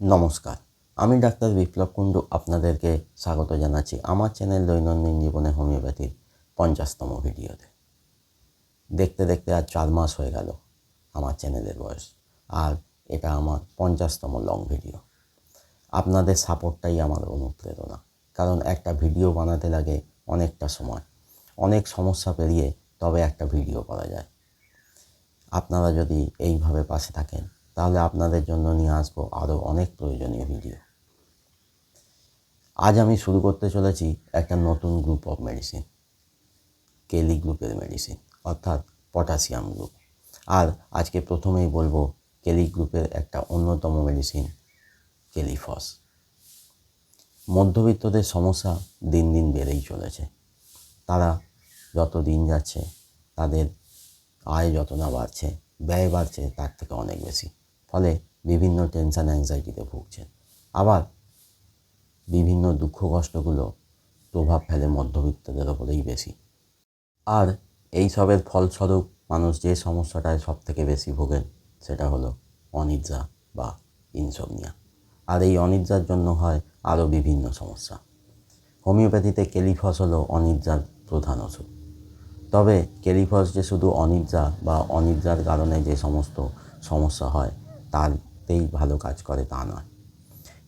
নমস্কার। আমি ডাক্তার বিপ্লব কুণ্ডু আপনাদেরকে স্বাগত জানাচ্ছি আমার চ্যানেল দৈনন্দিন জীবনে হোমিওপ্যাথির পঞ্চাশতম ভিডিওতে। দেখতে দেখতে আর চার মাস হয়ে গেল আমার চ্যানেলের বয়স, আর এটা আমার পঞ্চাশতম লং ভিডিও। আপনাদের সাপোর্টটাই আমার অনুপ্রেরণা, কারণ একটা ভিডিও বানাতে লাগে অনেকটা সময়, অনেক সমস্যা পেরিয়ে তবে একটা ভিডিও করা যায়। আপনারা যদি এইভাবে পাশে থাকেন তাহলে আপনাদের জন্য নিয়ে আসব আরও অনেক প্রয়োজনীয় ভিডিও আজ আমি শুরু করতে চলেছি একটা নতুন গ্রুপ অফ মেডিসিন কেলি গ্রুপের মেডিসিন অর্থাৎ পটাশিয়াম গ্রুপ আর আজকে প্রথমেই বলব কেলি গ্রুপের একটা অন্যতম মেডিসিন কেলিফস মধ্যবিত্তদের সমস্যা দিন দিন বেড়েই চলেছে। তারা যত দিন যাচ্ছে, তাদের আয় যত না বাড়ছে, ব্যয় বাড়ছে, তার থেকে অনেক বেশি। ফলে বিভিন্ন টেনশন অ্যাংজাইটিতে ভুগছেন। আবার বিভিন্ন দুঃখ কষ্টগুলো প্রভাব ফেলে মধ্যবিত্তদের ওপরেই বেশি। আর এই সবের ফলস্বরূপ মানুষ যে সমস্যাটায় সব থেকে বেশি ভোগেন সেটা হলো অনিদ্রা বা ইনসোমনিয়া আর এই অনিদ্রার জন্য হয় আরও বিভিন্ন সমস্যা। হোমিওপ্যাথিতে কেলিফস হলো অনিদ্রার প্রধান ওষুধ। তবে কেলিফস যে শুধু অনিদ্রা বা অনিদ্রার কারণে যে সমস্ত সমস্যা হয় তারতেই ভালো কাজ করে তা নয়।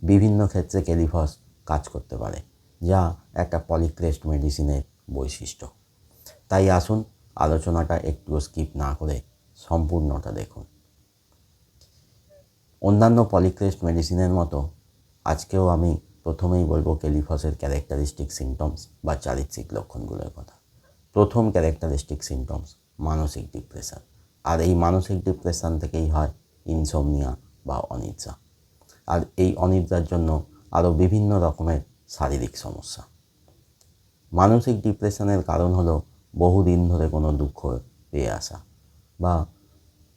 বিভিন্ন ক্ষেত্রে কেলিফস কাজ করতে পারে, যা একটা পলিক্রেস্ট মেডিসিনের বৈশিষ্ট্য। তাই আসুন আলোচনাটা একটু স্কিপ না করে সম্পূর্ণটা দেখুন। অন্যান্য পলিক্রেস্ট মেডিসিনের মতো আজকেও আমি প্রথমেই বলব কেলিফসের ক্যারেক্টারিস্টিক সিমটমস বা চারিত্রিক লক্ষণগুলোর কথা। প্রথম ক্যারেক্টারিস্টিক সিমটমস, মানসিক ডিপ্রেশন। আর এই মানসিক ডিপ্রেশন থেকেই হয় ইনসোমনিয়া বা অনিদ্রা। আর এই অনিদ্রার জন্য আরও বিভিন্ন রকমের শারীরিক সমস্যা। মানসিক ডিপ্রেশনের কারণ হলো বহুদিন ধরে কোনো দুঃখ পেয়ে আসা বা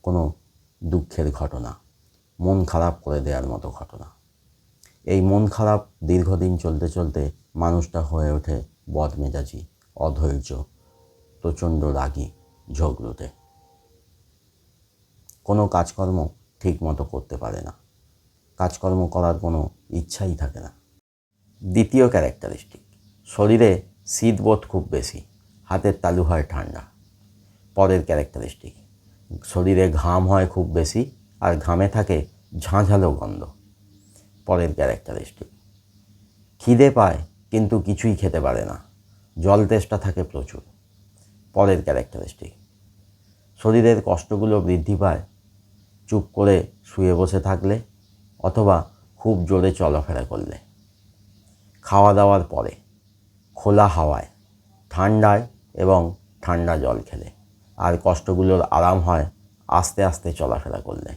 কোনো দুঃখের ঘটনা, মন খারাপ করে দেওয়ার মতো ঘটনা। এই মন খারাপ দীর্ঘদিন চলতে চলতে মানুষটা হয়ে ওঠে বদমেজাজি, অধৈর্য, প্রচণ্ড রাগী ঝগড়ুটে কোনো কাজকর্ম ঠিক মতো করতে পারে না। কাজকর্ম করার কোনো ইচ্ছাই থাকে না। দ্বিতীয় ক্যারেক্টারিস্টিক শরীরে শীতবোধ খুব বেশি, হাতের তালু হয় ঠান্ডা। পরের ক্যারেক্টারিস্টিক শরীরে ঘাম হয় খুব বেশি আর ঘামে থাকে ঝাঁঝালো গন্ধ। পরের ক্যারেক্টারিস্টিক খিদে পায় কিন্তু কিছুই খেতে পারে না, জল তেষ্টা থাকে প্রচুর। পরের ক্যারেক্টারিস্টিক শরীরের কষ্টগুলো বৃদ্ধি পায় চুপ করে শুয়ে বসে থাকলে অথবা খুব জোরে চলাফেরা করলে। খাওয়া দাওয়ার পরে, খোলা হাওয়ায়, ঠান্ডায় এবং ঠান্ডা জল খেলে। আর কষ্টগুলোর আরাম হয় আস্তে আস্তে চলাফেরা করলে।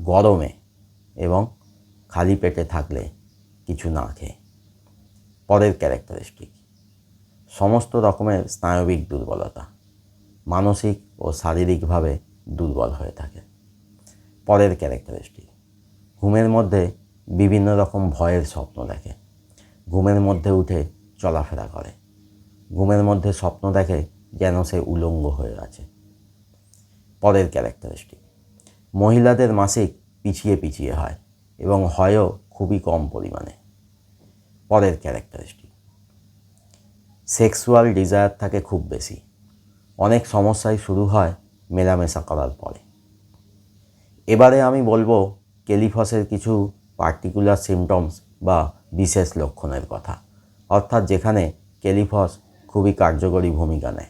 গরমে এবং খালি পেটে থাকলে কিছু না খেয়ে। পরের ক্যারেক্টারিস্টিক, সমস্ত রকমের স্নায়বিক দুর্বলতা, মানসিক ও শারীরিকভাবে দুর্বল হয়ে থাকে। পরের ক্যারেক্টারিস্টিক। ঘুমের মধ্যে বিভিন্ন রকম ভয়ের স্বপ্ন দেখে। ঘুমের মধ্যে উঠে চলাফেরা করে। ঘুমের মধ্যে স্বপ্ন দেখে যেন সে উলঙ্গ হয়ে আছে। পরের ক্যারেক্টারিস্টিক। মহিলাদের মাসিক পিছিয়ে পিছিয়ে হয় এবং হয়ও খুবই কম পরিমাণে। পরের ক্যারেক্টারিস্টিক। সেক্সুয়াল ডিজায়ার থাকে খুব বেশি। অনেক সমস্যাই শুরু হয় মেলামেশা করার পরে। এবারে আমি বলব কেলিফসের কিছু পার্টিকুলার সিমটমস বা বিশেষ লক্ষণের কথা। অর্থাৎ যেখানে কেলিফস খুবই কার্যকরী ভূমিকা নেয়।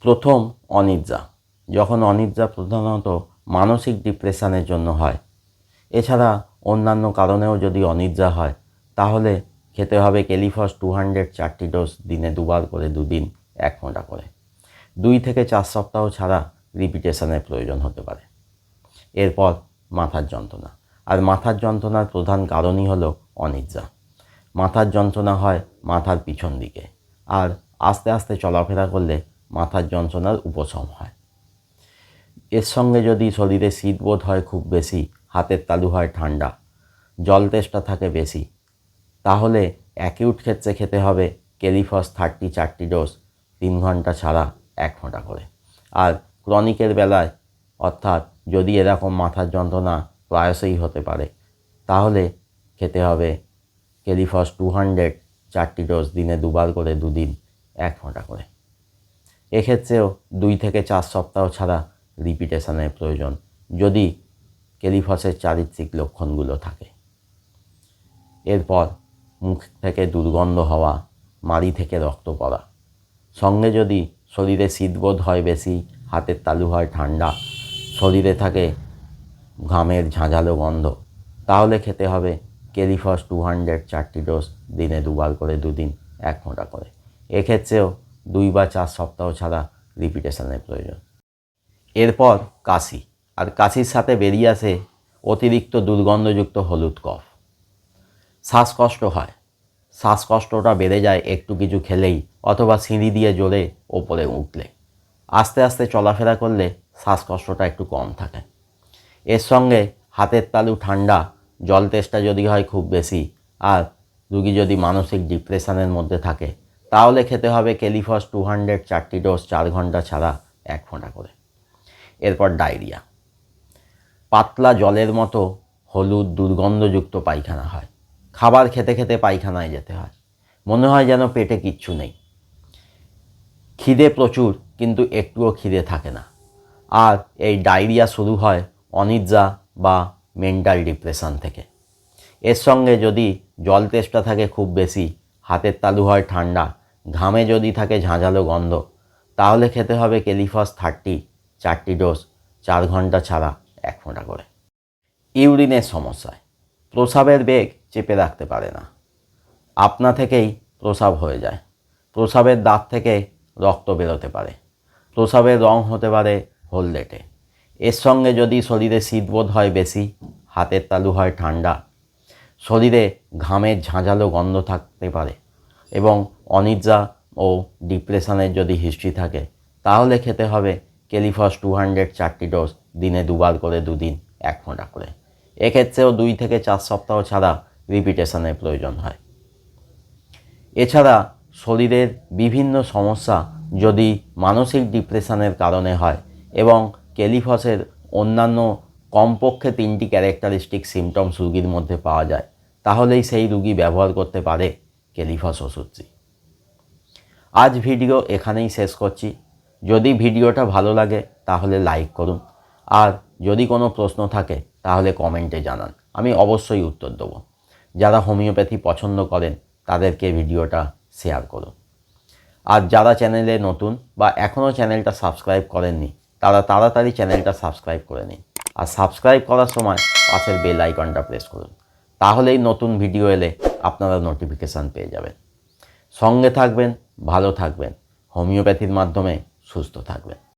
প্রথম, অনিদ্রা। যখন অনিদ্রা প্রধানত মানসিক ডিপ্রেশনের জন্য হয়। এছাড়া অন্যান্য কারণেও যদি অনিদ্রা হয়, তাহলে খেতে হবে কেলিফস টু হান্ড্রেড চারটি ডোজ দিনে দুবার করে দুদিন এক ফোঁটা করে। দুই থেকে চার সপ্তাহ ছাড়া রিপিটেশনের প্রয়োজন হতে পারে। এরপর মাথার যন্ত্রণা। আর মাথার যন্ত্রণার প্রধান কারণই হলো অনিদ্রা। মাথার যন্ত্রণা হয় মাথার পিছন দিকে। আর আস্তে আস্তে চলাফেরা করলে মাথার যন্ত্রণার উপশম হয়। এর সঙ্গে যদি শরীরে শীতবোধ হয় খুব বেশি, হাতের তালু হয় ঠান্ডা, জল তেষ্টা থাকে বেশি, তাহলে অ্যাকিউট ক্ষেত্রে খেতে হবে কেলিফস থার্টি চারটি ডোজ তিন ঘণ্টা ছাড়া এক ফোঁটা করে। আর ক্রনিকের বেলায় অর্থাৎ যদি এরকম মাথার যন্ত্রণা প্রায়শই হতে পারে, তাহলে খেতে হবে কেলিফস টু হান্ড্রেড চারটি ডোজ দিনে দুবার করে দুদিন এক ফোঁটা করে। এক্ষেত্রেও দুই থেকে চার সপ্তাহ ছাড়া রিপিটেশনের প্রয়োজন যদি কেলিফসের চারিত্রিক লক্ষণগুলো থাকে। এরপর মুখ থেকে দুর্গন্ধ হওয়া, মাড়ি থেকে রক্ত পড়া। সঙ্গে যদি শরীরে শীতবোধ হয় বেশি, হাতের তালু হয় ঠান্ডা শরীরে থাকে, ঘামের ঝাঁঝালো গন্ধ। তাহলে খেতে হবে কেলিফস টু হান্ড্রেড চারটি ডোজ, দিনে দুবার করে দুদিন এক ফোঁটা করে। এক্ষেত্রেও দুই বা চার সপ্তাহ ছাড়া রিপিটেশনের প্রয়োজন। এরপর কাশি, আর কাশির সাথে বেরিয়ে আসে অতিরিক্ত দুর্গন্ধযুক্ত হলুদ কফ। শ্বাসকষ্ট হয়। শ্বাসকষ্টটা বেড়ে যায় একটু কিছু খেলেই, অথবা সিঁড়ি দিয়ে জোরে ওপরে উঠলে। আস্তে আস্তে চলাফেরা করলে শ্বাসকষ্টটা একটু কম থাকে। এর সঙ্গে হাতের তালু ঠান্ডা, জল তেষ্টা যদি হয় খুব বেশি, আর রুগী যদি মানসিক ডিপ্রেশনের মধ্যে থাকে, তাহলে খেতে হবে কেলিফস টু হান্ড্রেড চারটি ডোজ চার ঘণ্টা ছাড়া এক ফোঁটা করে। এরপর ডায়রিয়া। পাতলা জলের মতো হলুদ দুর্গন্ধযুক্ত পায়খানা হয়। খাবার খেতে খেতে পায়খানায় যেতে হয়। মনে হয় যেন পেটে কিচ্ছু নেই। খিদে প্রচুর, কিন্তু একটুও খিদে থাকে না। আর এই ডায়রিয়া শুরু হয় অনিদ্রা বা মেন্টাল ডিপ্রেশন থেকে। এর সঙ্গে যদি জল তেষ্টা থাকে খুব বেশি, হাতের তালু হয় ঠান্ডা, ঘামে যদি থাকে ঝাঁঝালো গন্ধ, তাহলে খেতে হবে কেলিফস থার্টি, চারটি ডোজ, চার ঘণ্টা ছাড়া এক ফোঁটা করে। ইউরিনের সমস্যায়, প্রসাবের বেগ চেপে রাখতে পারে না। আপনা থেকেই প্রসাব হয়ে যায়। প্রসাবের দাঁত থেকে রক্ত বেরোতে পারে। প্রসাবের রং হতে পারে হলদেটে এর সঙ্গে যদি শরীরে শীতবোধ হয় বেশি, হাতের তালু হয় ঠান্ডা, শরীরে ঘামের ঝাঁঝালো গন্ধ থাকতে পারে এবং অনিদ্রা ও ডিপ্রেশনের যদি হিস্ট্রি থাকে, তাহলে খেতে হবে কেলিফস টু হান্ড্রেড চারটি ডোজ দিনে দুবার করে দুদিন এক ফোঁটা করে। এক্ষেত্রেও দুই থেকে চার সপ্তাহ ছাড়া রিপিটেশনের প্রয়োজন হয়। এছাড়া শরীরের বিভিন্ন সমস্যা যদি মানসিক ডিপ্রেশনের কারণে হয় এবং কেলিফসের অন্যান্য কমপক্ষে তিনটি ক্যারেক্টারিস্টিক সিমটমস রুগীর মধ্যে পাওয়া যায়। তাহলেই সেই রুগী ব্যবহার করতে পারে কেলিফস ওষুধটি আজ ভিডিও এখানেই শেষ করছি। যদি ভিডিওটা ভালো লাগে, তাহলে লাইক করুন। আর যদি কোনো প্রশ্ন থাকে, তাহলে কমেন্টে জানান। আমি অবশ্যই উত্তর দেবো। যারা হোমিওপ্যাথি পছন্দ করেন, তাদেরকে ভিডিওটা শেয়ার করুন। আর যারা চ্যানেলে নতুন বা এখনও চ্যানেলটা সাবস্ক্রাইব করেননি তারা তাড়াতাড়ি চ্যানেলটা সাবস্ক্রাইব করে নিন। আর সাবস্ক্রাইব করার সময় পাশের বেল আইকনটা প্রেস করুন। তাহলেই নতুন ভিডিও এলে আপনারা নোটিফিকেশান পেয়ে যাবেন। সঙ্গে থাকবেন, ভালো থাকবেন। হোমিওপ্যাথির মাধ্যমে সুস্থ থাকবেন।